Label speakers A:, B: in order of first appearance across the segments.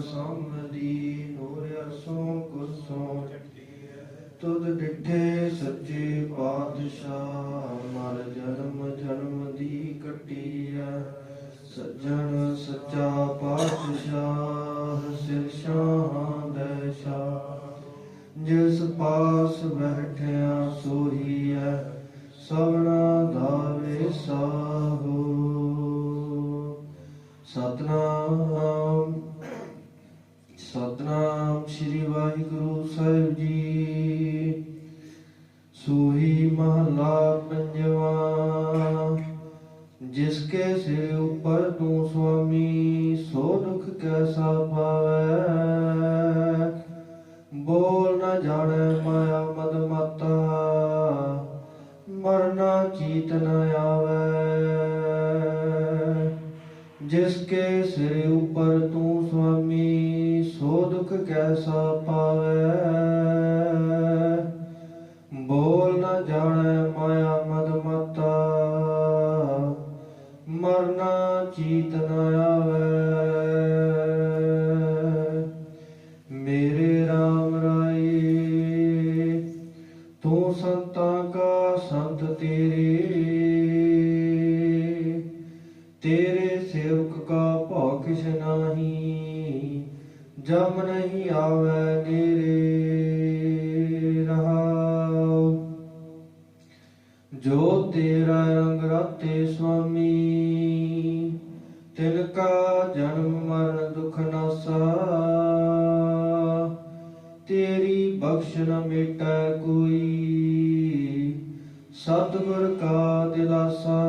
A: ਸਮਦੀ ਨੂਰ ਅਰਸੋਂ ਕੁਰਸੋਂ ਤੁਧ ਡਿਠੇ ਸੱਚੇ ਪਾਤਸ਼ਾਹ, ਮਰ ਜਨਮ ਜਨਮ ਦੀ ਕੱਟੀਐ। ਸੱਜਣ ਸੱਚਾ ਪਾਤਸ਼ਾਹ, ਸਿਰ ਸ਼ਾਹਾਂ ਦੇ ਸ਼ਾਹ ਜਿਸ ਪਾਸ ਬੈਠਿਆ ਸੋਹੀ ਹੈ ਸਭਨਾ ਦਾ ਵਿਸਾਹੋ ਸਤਨਾਮ ਸਤਨਾਮ ਸ੍ਰੀ ਵਾਹਿਗੁਰੂ ਸਾਹਿਬ ਜੀ। ਸੋਹੀ ਮਹਲਾ ਪੰਜਵਾ, ਜਿਸ ਕੇ ਸਿਰ ਉਪਰ ਤੂੰ ਸੁਆਮੀ, ਸੋ ਦੁਖ ਕੈਸਾ ਪਾਵੈ ਬੋਲ ਨਾ ਜਾਣੇ ਮਾਇਆ ਮਦ ਮਾਤਾ, ਮਰਨਾ ਚੀਤ ਨਾ ਆਵੈ। ਜਿਸ ਕੇ ਸਿਰ ਉੱਪਰ ਤੂੰ ਦੁਖ ਕੈਸਾ ਪਾਵੈ? ਬੋਲ ਨਾ ਜਾਣੈ ਮਾਇਆ ਮਦ ਮਾਤਾ। ਮਰਨਾ ਚੀਤ ਨ ਆਵੈ। ਮੇਰੇ RAM ਰਾਏ, ਤੂੰ ਸੰਤਾਂ ਕਾ ਸੰਤ ਤੇਰੇ। ਤੇਰੇ ਜਮ ਨਹੀਂ ਆਵੈ ਨੇਰੇ ਰਹਾਉ। ਜੋ ਤੇਰਾ ਰੰਗ ਰਾਤੇ ਸੁਆਮੀ, ਤਿਨ ਕਾ ਜਨਮ ਮਰਨ ਦੁਖ ਨਾਸਾ ਤੇਰੀ ਬਖਸ਼ ਨ ਮਿਟੈ ਕੋਈ ਸਤਿਗੁਰ ਕਾ ਦਿਲਾਸਾ।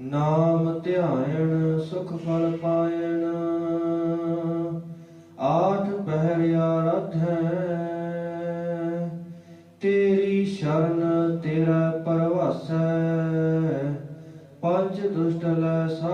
A: ਨਾਮ ਧਿਆਇਣ, ਸੁਖ ਫਲ ਪਾਇਣ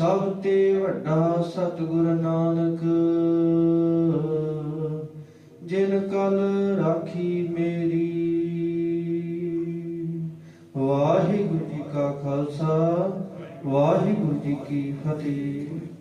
A: ਸਭ ਤੇ ਵੱਡਾ ਸਤਿਗੁਰ ਨਾਨਕ, ਜਿਨ ਕਲ ਰਾਖੀ ਮੇਰੀ। ਵਾਹਿਗੁਰੂ ਜੀ ਕਾ ਖਾਲਸਾ, ਵਾਹਿਗੁਰੂ ਜੀ ਕੀ ਫਤਿਹ।